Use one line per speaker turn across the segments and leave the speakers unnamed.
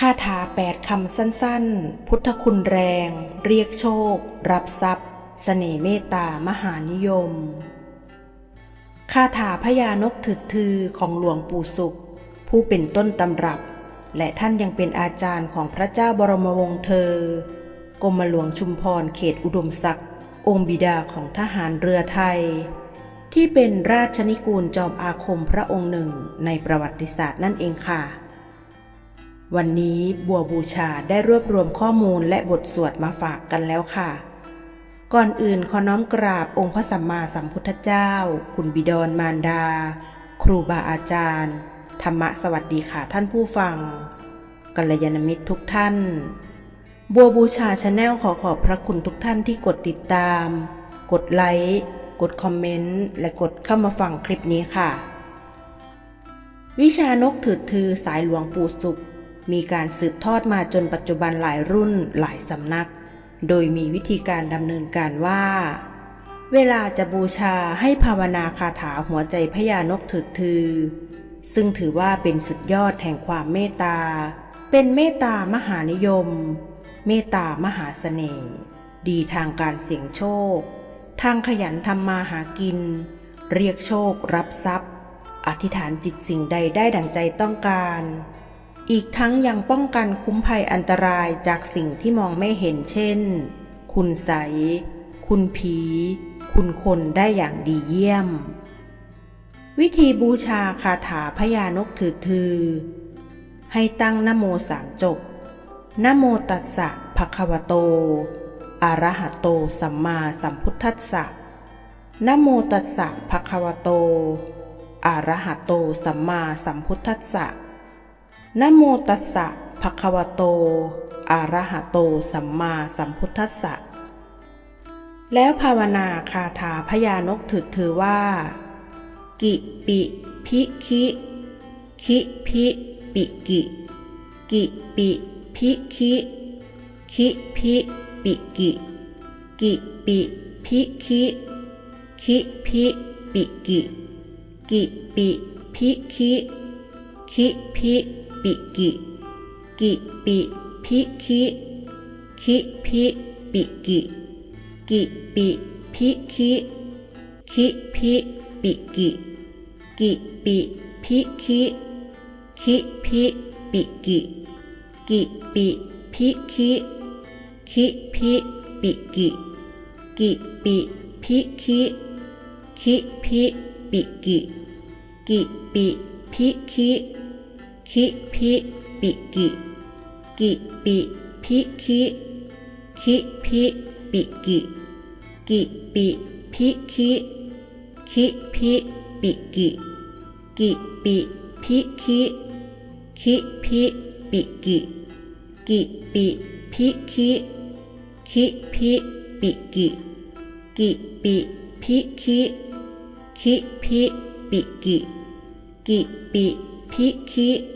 คาถาแปดคำสั้นๆ พุทธคุณแรง เรียกโชค รับทรัพย์เสน่ห์เมตตามหานิยม คาถาพญานกถึกทือของหลวงปู่สุข ผู้เป็นต้นตำรับ และท่านยังเป็นอาจารย์ของพระเจ้าบรมวงศ์เธอ กรมหลวงชุมพรเขตอุดมศักดิ์องค์บิดาของทหารเรือไทย ที่เป็นราชนิกูลจอมอาคมพระองค์หนึ่งในประวัติศาสตร์นั่นเองค่ะ วันนี้บัวบูชาได้รวบรวมข้อมูลและบทสวดมาฝากกันแล้วค่ะ ก่อนอื่นขอน้อมกราบองค์พระสัมมาสัมพุทธเจ้า คุณบิดรมารดา ครูบาอาจารย์ ธรรมะสวัสดีค่ะท่านผู้ฟัง กัลยาณมิตรทุกท่าน บัวบูชาชาแนลขอขอบพระคุณทุกท่านที่กดติดตาม กดไลค์ กดคอมเมนต์ และกดเข้ามาฟังคลิปนี้ค่ะ วิชานกถือถือสายหลวงปู่สุข มีการสืบทอดมาจนปัจจุบันหลายรุ่นหลายสำนัก โดยมีวิธีการดำเนินการว่า เวลาจะบูชาให้ภาวนาคาถาหัวใจพญานกถือถือ ซึ่งถือว่าเป็นสุดยอดแห่งความเมตตา เป็นเมตตามหานิยม เมตตามหาเสน่ห์ ดีทางการเสี่ยงโชค ทางขยันทำมาหากิน เรียกโชครับทรัพย์ อธิษฐานจิตสิ่งใดได้ดังใจต้องการ อีกทั้งยังป้องกันคุ้มภัยอันตรายจากสิ่งที่มองไม่เห็นเช่น คุณใส คุณผี คุณคนได้อย่างดีเยี่ยม วิธีบูชาคาถาพญานกถือถือ ให้ตั้งนโมสามจบนโมตัสสะภะคะวะโต อะระหะโตสัมมาสัมพุทธัสสะนโมตัสสะภะคะวะโต อะระหะโตสัมมาสัมพุทธัสสะ นโมตัสสะภะคะวะโต อะระหะโต สัมมาสัมพุทธัสสะ แล้วภาวนาคาถาพญานกถึกถือว่า กิปิพิคิ คิพิปิกิ กิปิพิคิ คิพิปิกิ กิปิพิคิ คิพิปิกิ กิปิพิคิ คิพิ ปิกิ กิปิพิคิ คิพิปิกิ กิปิพิคิ คิพิปิกิ กิปิพิคิ คิพิปิกิ กิปิพิคิ คิพิปิกิ กิปิพิคิ คิพิปิกิ กิปิพิคิ คิพิปิกิ กิปิพิคิคิพิปิกิ กิปิพิคิคิพิปิกิ กิปิพิคิคิพิปิกิ กิปิพิคิคิพิปิกิ กิปิพิคิคิพิปิกิ กิปิพิคิ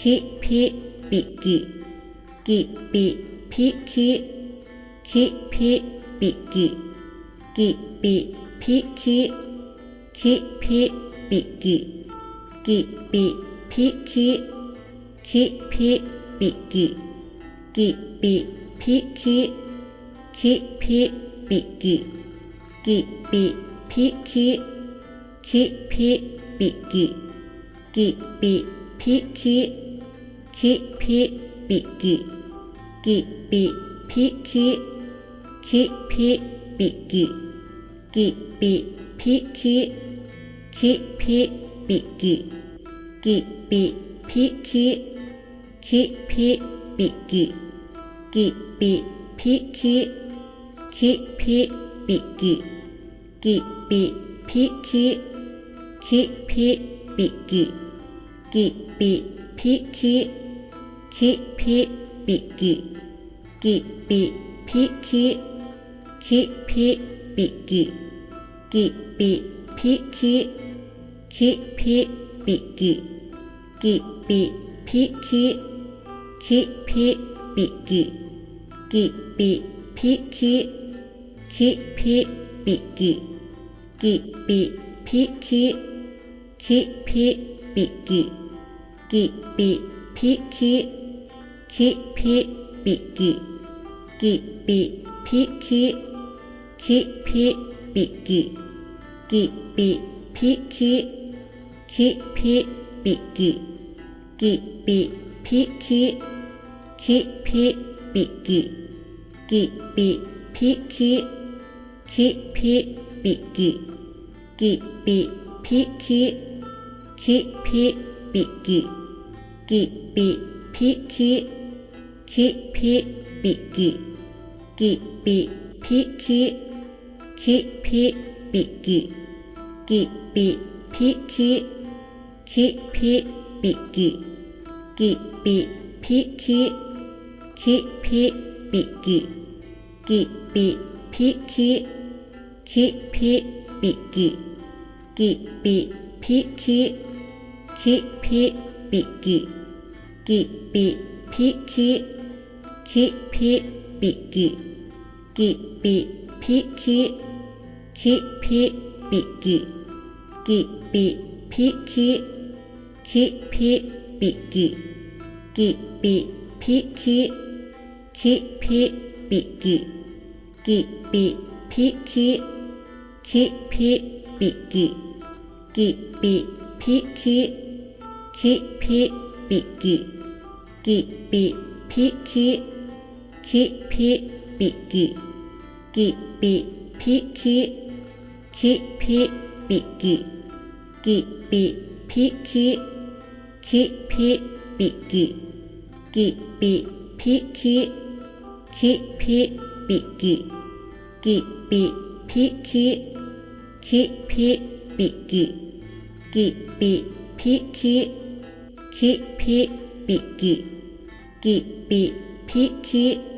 คิพิปิกิ กิปิพิคิคิพิปิกิ กิปิพิคิคิพิปิกิ กิปิพิคิคิพิปิกิ กิปิพิคิคิพิปิกิ กิปิพิคิคิพิปิกิ กิปิพิคิ คิพิปิกิ กิปิพิคิ คิพิปิกิ กิปิพิคิ คิพิปิกิ กิปิพิคิ คิพิปิกิ กิปิพิคิ คิพิปิกิ กิปิพิคิ คิพิปิกิ กิปิพิคิ คิพิปิกิ กิปิพิคิคิพิปิกิ กิปิพิคิคิพิปิกิ กิปิพิคิคิพิปิกิ กิปิพิคิคิพิปิกิ กิปิพิคิคิพิปิกิ กิปิพิคิ คิพิปิกิ กิปิพิคิ คิพิปิกิ กิปิพิคิ คิพิปิกิ กิปิพิคิ คิพิปิกิ กิปิพิคิ คิพิปิกิ กิปิพิคิ คิพิปิกิ กิปิพิคิ คิพิปิกิ กิปิพิคิคิพิปิกิ กิปิพิคิคิพิปิกิ กิปิพิคิคิพิปิกิ กิปิพิคิคิพิปิกิ กิปิพิคิคิพิปิกิ กิปิพิคิ คิพิปิกิ กิปิพิคิคิพิปิกิ กิปิพิคิคิพิปิกิ กิปิพิคิคิพิปิกิ กิปิพิคิคิพิปิกิ กิปิพิคิคิพิปิกิ กิปิพิคิ 깊이 삐기 깊이 피키 깊이 삐기 깊이 피키 깊이 삐기 깊이 피키 깊이 삐기 깊이 피키 깊이 삐기 깊이 피키 깊이 삐기 깊이 피키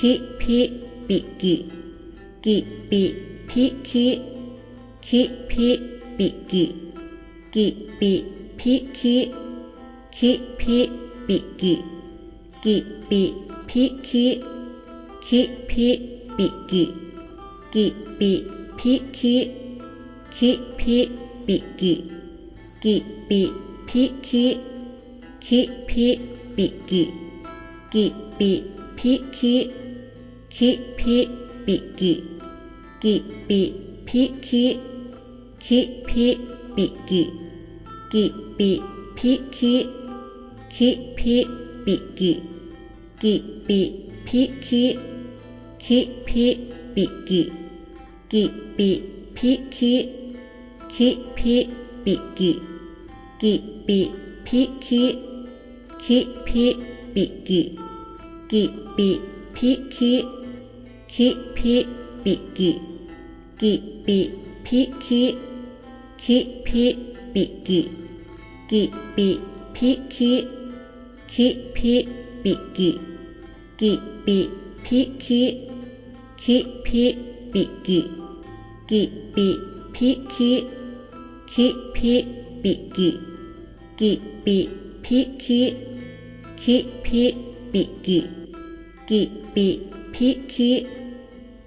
ki pi bi gi gi bi pi ki ki pi bi gi gi bi pi ki ki pi bi gi gi bi pi ki ki pi bi gi gi bi pi ki ki pi bi gi gi bi pi ki ki pi bi gi gi bi pi ki ki pi bi gi gi bi pi ki ki pi bi gi gi bi pi ki ki pi bi gi gi bi pi ki คิพิปิกิ กิปิพิคิ คิพิปิกิ กิปิพิคิ คิพิปิกิ กิปิพิคิ คิพิปิกิ กิปิพิคิ คิพิปิกิ กิปิพิคิ คิพิปิกิ กิปิพิคิ คิพิปิกิ กิปิพิคิคิพิปิกิ กิปิพิคิคิพิปิกิ กิปิพิคิคิพิปิกิ กิปิพิคิคิพิปิกิ กิปิพิคิคิพิปิกิ กิปิพิคิ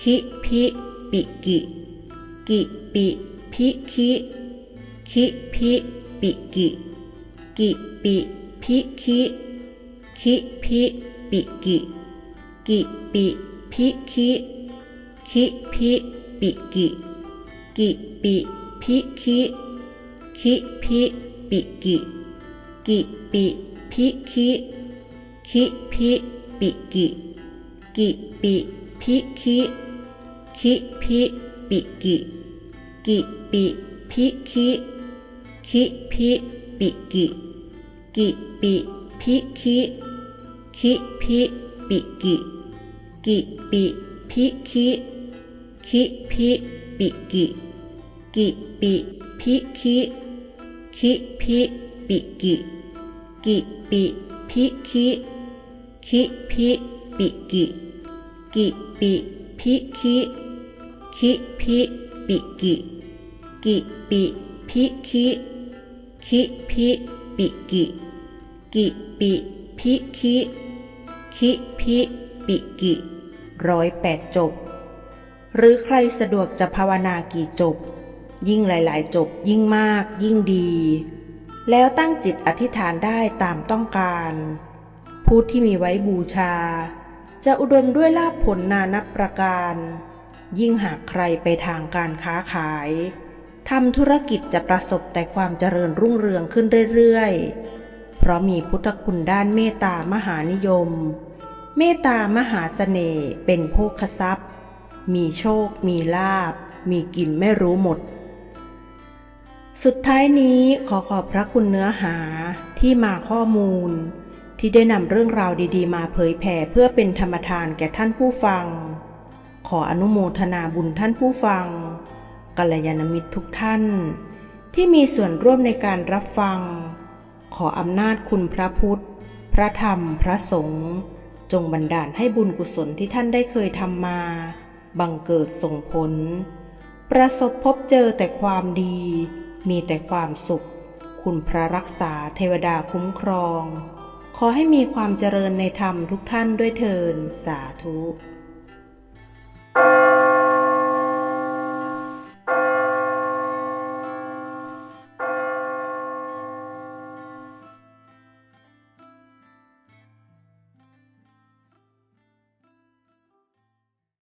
คิพิปิกิ กิปิพิ
คิคิพิปิกิ กิปิพิคิคิพิปิกิ กิปิพิคิคิพิปิกิ กิปิพิคิคิพิปิกิ กิปิพิคิคิพิปิกิ กิปิพิคิ คิพิปิกิ กิปิพิคิคิพิปิกิ กิปิพิคิคิพิปิกิ กิปิพิคิคิพิปิกิ กิปิพิคิคิพิปิกิ กิปิพิคิคิพิปิกิ กิปิพิคิ คิพิปิกิ กิปิพิคิ คิพิปิกิ กิปิพิคิ คิพิปิกิร้อยแปดจบ หรือใครสะดวกจะภาวนากี่จบ ยิ่งหลายๆ จบยิ่งมากยิ่งดี แล้วตั้งจิตอธิษฐานได้ตามต้องการผู้ที่มีไว้บูชา จะอุดมด้วยลาภผลนานับประการ ยิ่งหากใครไปทางการค้าขายทำธุรกิจจะประสบแต่ความเจริญรุ่งเรืองขึ้นเรื่อยๆ เพราะมีพุทธคุณด้านเมตตามหานิยม เมตตามหาเสน่ห์เป็นโภคทรัพย์ มีโชค มีลาบ มีกินไม่รู้หมด สุดท้ายนี้ขอขอบพระคุณเนื้อหาที่มาข้อมูล ที่ได้นำเรื่องราวดีๆ มาเผยแผ่เพื่อเป็นธรรมทานแก่ท่านผู้ฟัง ออนุโมทนาบุญท่านผู้ฟัง กัลยาณมิตรทุกท่าน ที่มีส่วนร่วมในการรับฟัง ขออำนาจคุณพระพุทธ พระธรรม พระสงฆ์จงบันดาลให้บุญกุศลที่ท่านได้เคยทำมา บังเกิดส่งผล ประสบพบเจอแต่ความดี มีแต่ความสุข คุณพระรักษาเทวดาคุ้มครอง ขอให้มีความเจริญในธรรมทุกท่านด้วยเทินสาธุ